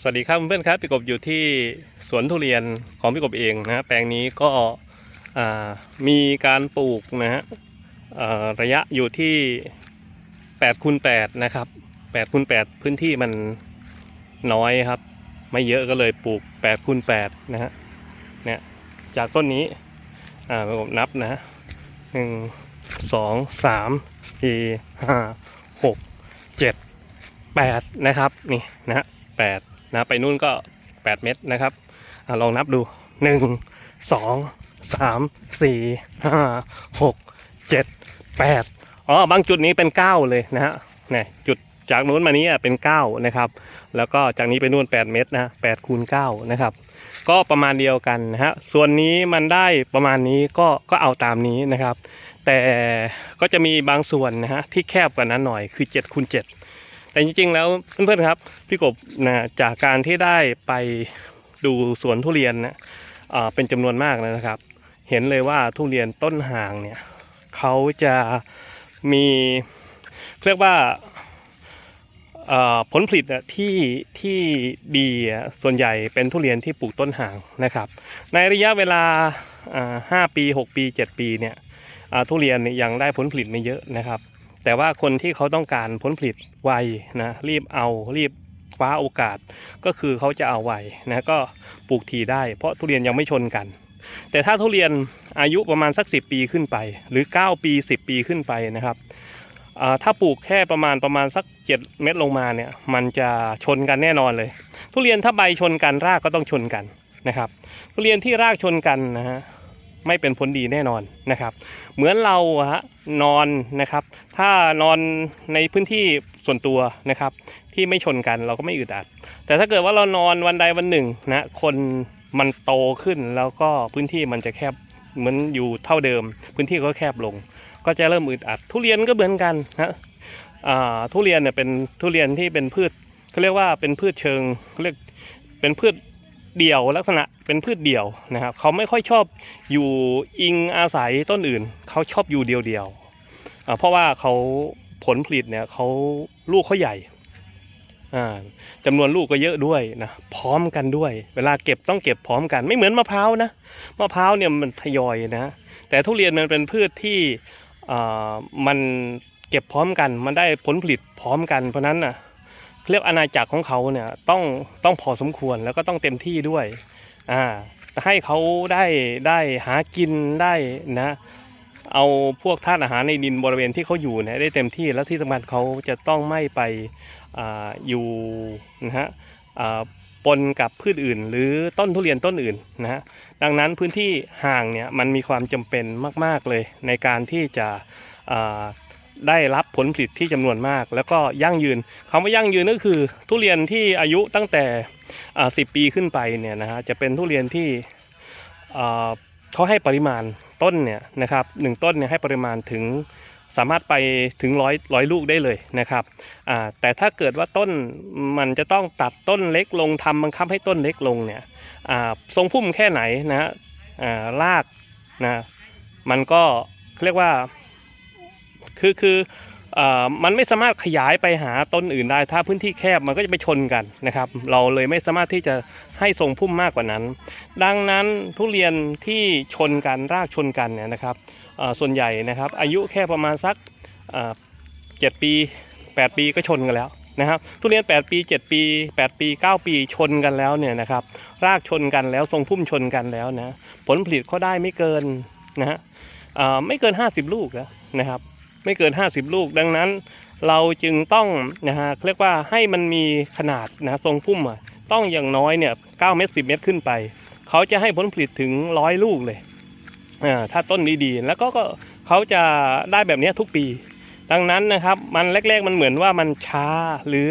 สวัสดีครับเพื่อนๆครับพี่กบอยู่ที่สวนทุเรียนของพี่กบเองนะฮะแปลงนี้ก็มีการปลูกนะฮะระยะอยู่ที่8คูณ8นะครับ8คูณ8พื้นที่มันน้อยครับ ไม่เยอะก็เลยปลูก8คูณ8นะฮะเนี่ยจากต้นนี้อ่าผมนับนะฮะหนึ่งสองสามสี่ห้าหกเจ็ดแปดนะครับนี่นะฮะแปด นะไปนู่นก็ 8 เม็ดนะครับอลองนับดู 1 2 3 4 5 6 7 8อ๋อบางจุดนี้เป็น 9 เลยนะฮะเนี่ยจุดจากนู้นมานี้เป็น 9 นะครับ แล้วก็จากนี้ไปนู่น 8 เม็ดนะ8คูณ9นะครับก็ประมาณเดียวกันนะฮะ ส่วนนี้มันได้ประมาณนี้ก็ก็เอาตามนี้นะครับ แต่ก็จะมีบางส่วนนะฮะที่แคบกว่านั้นหน่อยคือ7คูณ7 แต่จริงๆ แล้วเพื่อนๆครับพี่กบนะจากการที่ได้ไปดูสวนทุเรียนนะอ่าเป็นจำนวนมากนะครับ เห็นเลยว่าทุเรียนต้นห่างเนี่ยเขาจะมีเรียกว่าผลผลิตที่ที่ดีส่วนใหญ่เป็นทุเรียนที่ปลูกต้นห่างนะครับ ในระยะเวลาอ่าห้าปี 6 ปี 7 ปีเนี่ยทุเรียนยังได้ผลผลิตไม่เยอะนะครับ แต่ว่าคนที่เขาต้องการผลผลิตไวนะรีบเอารีบคว้าโอกาส ก็คือเขาจะเอาไวนะก็ปลูกทีได้ เพราะทุเรียนยังไม่ชนกัน แต่ถ้าทุเรียนอายุประมาณสัก 10 ปีขึ้นไป หรือ 9 ปี 10 ปีขึ้นไปนะครับถ้าปลูกแค่ประมาณประมาณสัก 7 เม็ดลงมาเนี่ยมันจะชนกันแน่นอนเลย ทุเรียนถ้าใบชนกันรากก็ต้องชนกันนะครับทุเรียนที่รากชนกันนะฮะ ไม่เป็นผลดีแน่นอนนะครับ เหมือนเราฮะนอนนะครับ ถ้านอนในพื้นที่ส่วนตัวนะครับ ที่ไม่ชนกันเราก็ไม่อึดอัด แต่ถ้าเกิดว่าเรานอนวันใดวันหนึ่งนะคนมันโตขึ้นแล้วก็พื้นที่มันจะแคบเหมือนอยู่เท่าเดิม พื้นที่ก็แคบลง ก็จะเริ่มอึดอัด ทุเรียนก็เหมือนกันนะทุเรียนเนี่ยเป็นทุเรียนที่เป็นพืชเขาเรียกว่าเป็นพืชเชิงเขาเรียกเป็นพืช เดี่ยวลักษณะเป็นพืชเดี่ยวนะครับ เขาไม่ค่อยชอบอยู่อิงอาศัยต้นอื่น เขาชอบอยู่เดียวๆเพราะว่าเขาผลผลิตเนี่ยเขาลูกเขาใหญ่อ่าจำนวนลูกก็เยอะด้วยนะพร้อมกันด้วย เวลาเก็บต้องเก็บพร้อมกันไม่เหมือนมะพร้าวนะมะพร้าวเนี่ยมันทยอยนะแต่ทุเรียนมันเป็นพืชที่มันเก็บพร้อมกัน มันได้ผลผลิตพร้อมกันเพราะนั้นน่ะ เรียกอาณาจักรของเขาเนี่ยต้องต้องพอสมควรแล้วก็ต้องเต็มที่ด้วยอ่าให้เขาได้ได้หากินได้นะเอาพวกธาตุอาหารในดินบริเวณที่เขาอยู่เนี่ยได้เต็มที่แล้วที่สำคัญเขาจะต้องไม่ไปอาอยู่นะฮะอ่าปนกับพืชอื่น หรือต้นทุเรียนต้นอื่นนะฮะดังนั้นพื้นที่ห่างเนี่ยมันมีความจำเป็นมาก ๆเลยในการที่จะอ่า ได้รับผลผลิตที่จำนวนมาก แล้วก็ยั่งยืนคำว่ายั่งยืนก็คือ ทุเรียนที่อายุตั้งแต่อ่า10ปีขึ้นไปเนี่ยนะฮะจะเป็นทุเรียนที่เขาให้ปริมาณต้นเนี่ยนะครับหนึ่งต้นเนี่ยให้ปริมาณถึงสามารถไปถึงร้อยร้อยลูกได้เลยนะครับแต่ถ้าเกิดว่าต้นมันจะต้องตัดต้นเล็กลงทำบังคับให้ต้นเล็กลงเนี่ยทรงพุ่มแค่ไหนนะฮะอ่ารากนะมันก็เรียกว่า คือคืออมันไม่สามารถขยายไปหาต้นอื่นได้ ถ้าพื้นที่แคบมันก็จะไปชนกันนะครับ เราเลยไม่สามารถที่จะให้ทรงพุ่มมากกว่านั้น ดังนั้นทุเรียนที่ชนกันรากชนกันเนี่ยนะครับส่วนใหญ่นะครับ อายุแค่ประมาณสักเจ็ดปี 8 ปีก็ชนกันแล้วนะครับทุเรียน 8 ปี 7 ปี 8 ปี 9 ปีชนกันแล้วเนี่ยนะครับ รากชนกันแล้วทรงพุ่มชนกันแล้วนะผลผลิตเขาได้ไม่เกินนะฮะไม่เกิน 50 ลูกแล้วนะครับ ไม่เกิน 50 ลูก ดังนั้น เราจึงต้องนะฮะเรียกว่าให้มันมีขนาดนะทรงพุ่มอะต้องอย่างน้อยเนี่ย9เมตร10เมตรขึ้นไป เขาจะให้ผลผลิตถึงร้อยลูกเลยอ่าถ้าต้นดีๆ แล้วก็ก็เขาจะได้แบบนี้ทุกปี ดังนั้นนะครับมันแรกๆมันเหมือนว่ามันช้าหรือ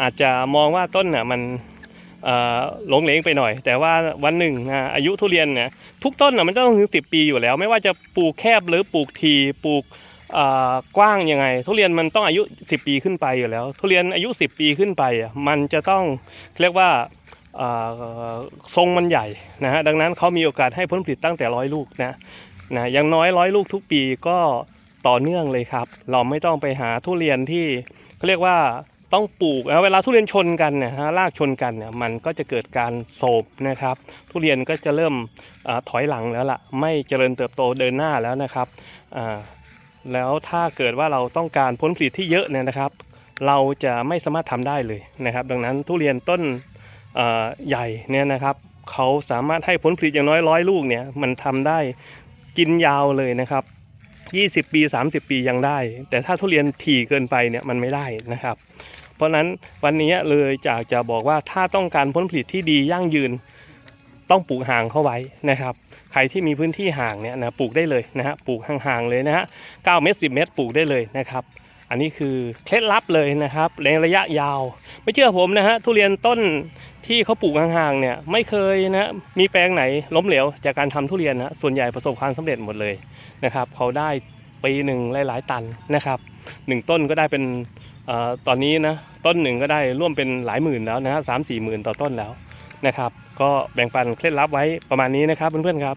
อาจจะมองว่าต้นน่ะมันหลงเหลงไปหน่อย แต่ว่าวันหนึ่งอายุทุเรียนเนี่ยทุกต้นน่ะมันต้องถึงสิปีอยู่แล้ว ไม่ว่าจะปลูกแคบหรือปลูกทีปลูก กว้างยังไง ทุเรียนมันต้องอายุ 10 ปีขึ้นไปอยู่แล้ว ทุเรียนอายุ 10 ปีขึ้นไปอะมันจะต้องเรียกว่าทรงมันใหญ่นะฮะดังนั้นเขามีโอกาสให้ผลผลิตตั้งแต่ร้อยลูกนะนะอย่างน้อยร้อยลูกทุกปีก็ต่อเนื่องเลยครับ เราไม่ต้องไปหาทุเรียนที่เขาเรียกว่าต้องปลูกเวลาทุเรียนชนกันเนี่ยฮะรากชนกันเนี่ยมันก็จะเกิดการโศบนะครับ ทุเรียนก็จะเริ่มอถอยหลังแล้วล่ะ ไม่เจริญเติบโตเดินหน้าแล้วนะครับอ่า แล้วถ้าเกิดว่าเราต้องการผลผลิตที่เยอะเนี่ยนะครับ เราจะไม่สามารถทำได้เลยนะครับ ดังนั้นทุเรียนต้นใหญ่เนี่ยนะครับเขาสามารถให้ผลผลิตอย่างน้อยร้อยลูกเนี่ยมันทำได้กินยาวเลยนะครับ 20 ปี 30 ปียังได้ แต่ถ้าทุเรียนถี่เกินไปเนี่ยมันไม่ได้นะครับ เพราะฉะนั้นวันนี้เลยจากจะบอกว่าถ้าต้องการผลผลิตที่ดียั่งยืนต้องปลูกห่างเข้าไว้นะครับ ใครที่มีพื้นที่ห่างเนี่ยนะปลูกได้เลยนะฮะปลูกห่างๆเลยนะฮะ9เมตร10เมตรปลูกได้เลยนะครับ อันนี้คือเคล็ดลับเลยนะครับในระยะยาว ไม่เชื่อผมนะฮะทุเรียนต้นที่เขาปลูกห่างๆเนี่ยไม่เคยนะมีแปลงไหนล้มเหลวจากการทำทุเรียนนะส่วนใหญ่ประสบความสำเร็จหมดเลยนะครับเขาได้ปีหนึ่งหลายๆตันนะครับหนึ่งต้นก็ได้เป็นออตอนนี้นะต้นหนึ่งก็ได้ร่วมเป็นหลายหมื่นแล้วนะฮะสามสี่หมื่นต่อต้นแล้วนะครับ ก็แบ่งปันเคล็ดลับไว้ประมาณนี้นะครับเพื่อนๆครับ